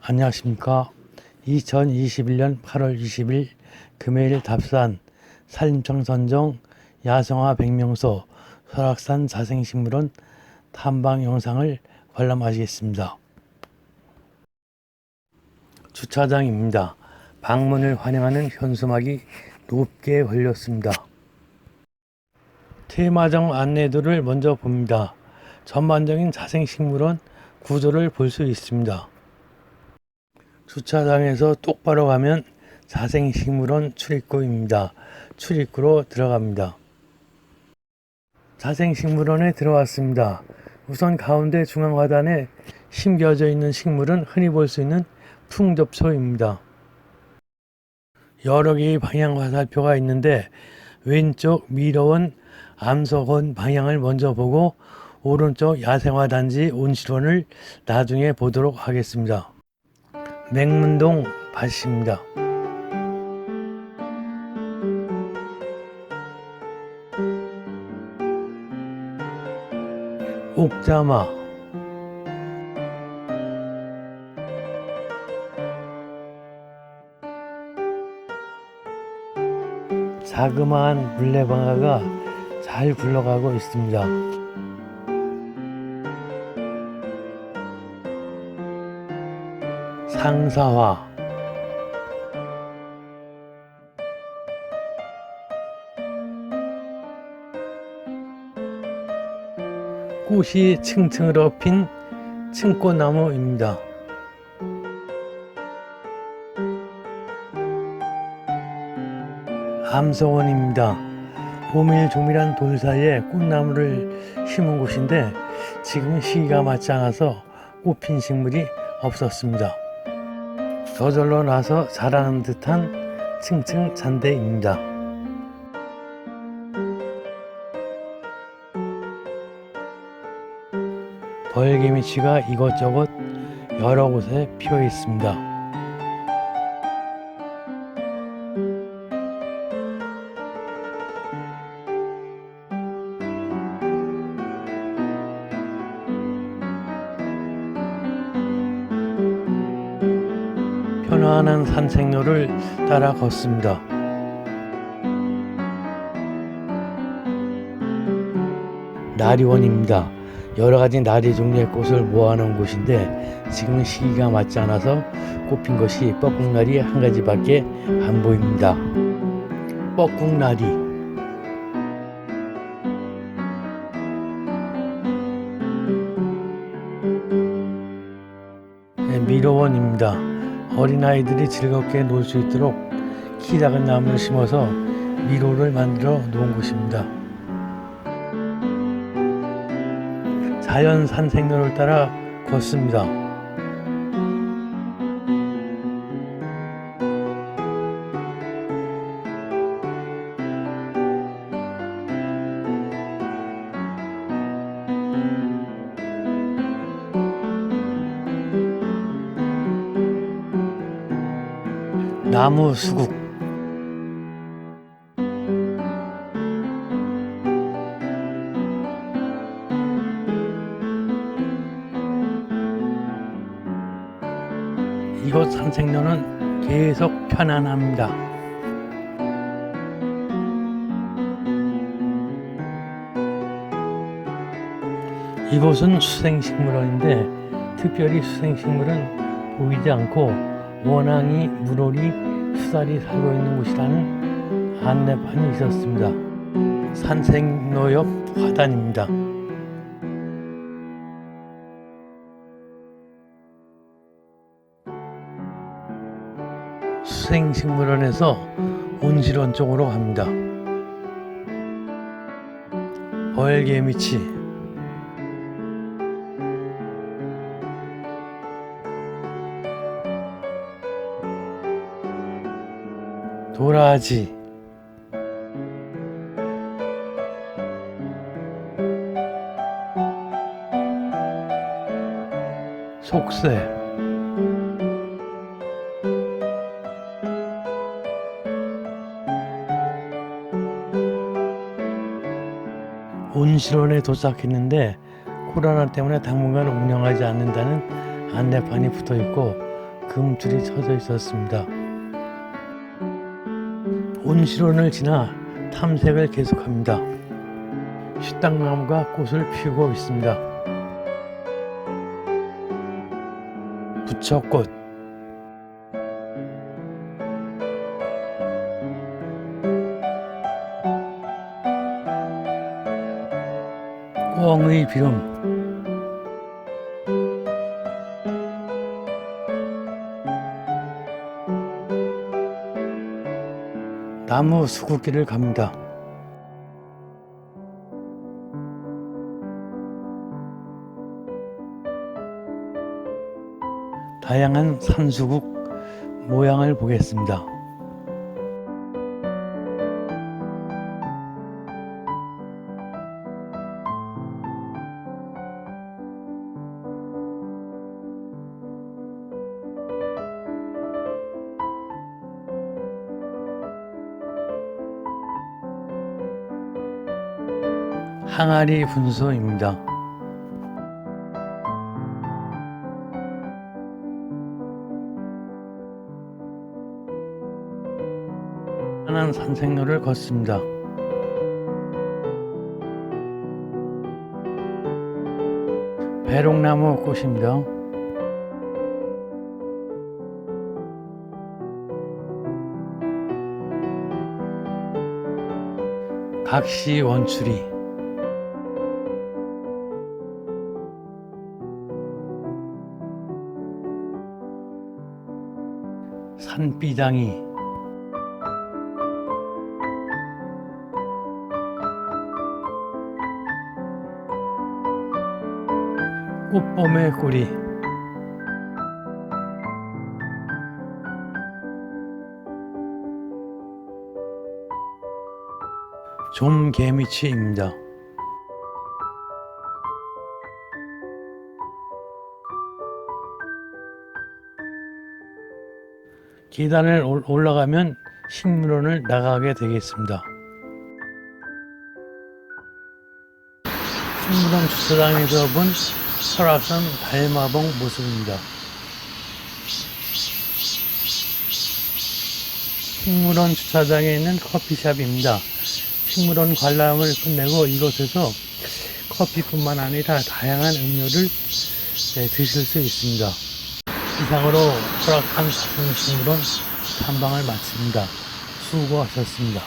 안녕하십니까. 2021년 8월 20일 금요일 답산 산림청 선정 야성화 백명소 설악산 자생식물원 탐방 영상을 관람하시겠습니다. 주차장입니다. 방문을 환영하는 현수막이 높게 걸렸습니다. 테마정 안내도를 먼저 봅니다. 전반적인 자생식물원 구조를 볼 수 있습니다. 주차장에서 똑바로 가면 자생식물원 출입구입니다. 출입구로 들어갑니다. 자생식물원에 들어왔습니다. 우선 가운데 중앙 화단에 심겨져 있는 식물은 흔히 볼 수 있는 풍접소입니다. 여러 개의 방향 화살표가 있는데 왼쪽 미러원 암석원 방향을 먼저 보고 오른쪽 야생화 단지 온실원을 나중에 보도록 하겠습니다. 맹문동 밭입니다. 옥자마 자그마한 물레방아가 잘 굴러가고 있습니다. 상사화 꽃이 층층으로 핀 층꽃나무입니다. 암서원입니다. 오밀조밀한 돌 사이에 꽃나무를 심은 곳인데 지금은 시기가 맞지 않아서 꽃핀 식물이 없었습니다. 저절로 나서 자라는 듯한 층층 잔대입니다. 벌개미치가 이것저것 여러 곳에 피어 있습니다. 편안한 산책로를 따라 걷습니다. 나리원입니다. 여러 가지 나리 종류의 꽃을 모아놓은 곳인데 지금은 시기가 맞지 않아서 꽃핀 것이 뻐꾹나리 한 가지밖에 안 보입니다. 뻐꾹나리 네, 미로원입니다. 어린아이들이 즐겁게 놀 수 있도록 키 작은 나무를 심어서 미로를 만들어 놓은 곳입니다. 자연 산책로를 따라 걷습니다. 나무 수국 이곳 산책로는 계속 편안합니다. 이곳은 수생식물원인데 특별히 수생식물은 보이지 않고 원앙이 물오리 수달이 살고 있는 곳이라는 안내판이 있었습니다. 산책로 옆 화단입니다. 수생식물원에서 온실원 쪽으로 갑니다. 벌개미치 도라지 속새 온실원에 도착했는데 코로나 때문에 당분간 운영하지 않는다는 안내판이 붙어 있고 금줄이 쳐져 있었습니다. 온실원을 지나 탐색을 계속합니다. 식당나무가 꽃을 피우고 있습니다. 부처꽃 꿩의 비름 나무 수국길을 갑니다. 다양한 산수국 모양을 보겠습니다. 항아리 분소입니다. 편한 산책로를 걷습니다. 배롱나무 꽃입니다. 각시 원추리 산비당이 꽃봄의 꼬리 좀개미치입니다. 계단을 올- 올라가면 식물원을 나가게 되겠습니다. 식물원 주차장에서 본 설악산 달마봉 모습입니다. 식물원 주차장에 있는 커피숍입니다. 식물원 관람을 끝내고 이곳에서 커피뿐만 아니라 다양한 음료를 네, 드실 수 있습니다. 이상으로 설악산 사슴식물원 탐방을 마칩니다. 수고하셨습니다.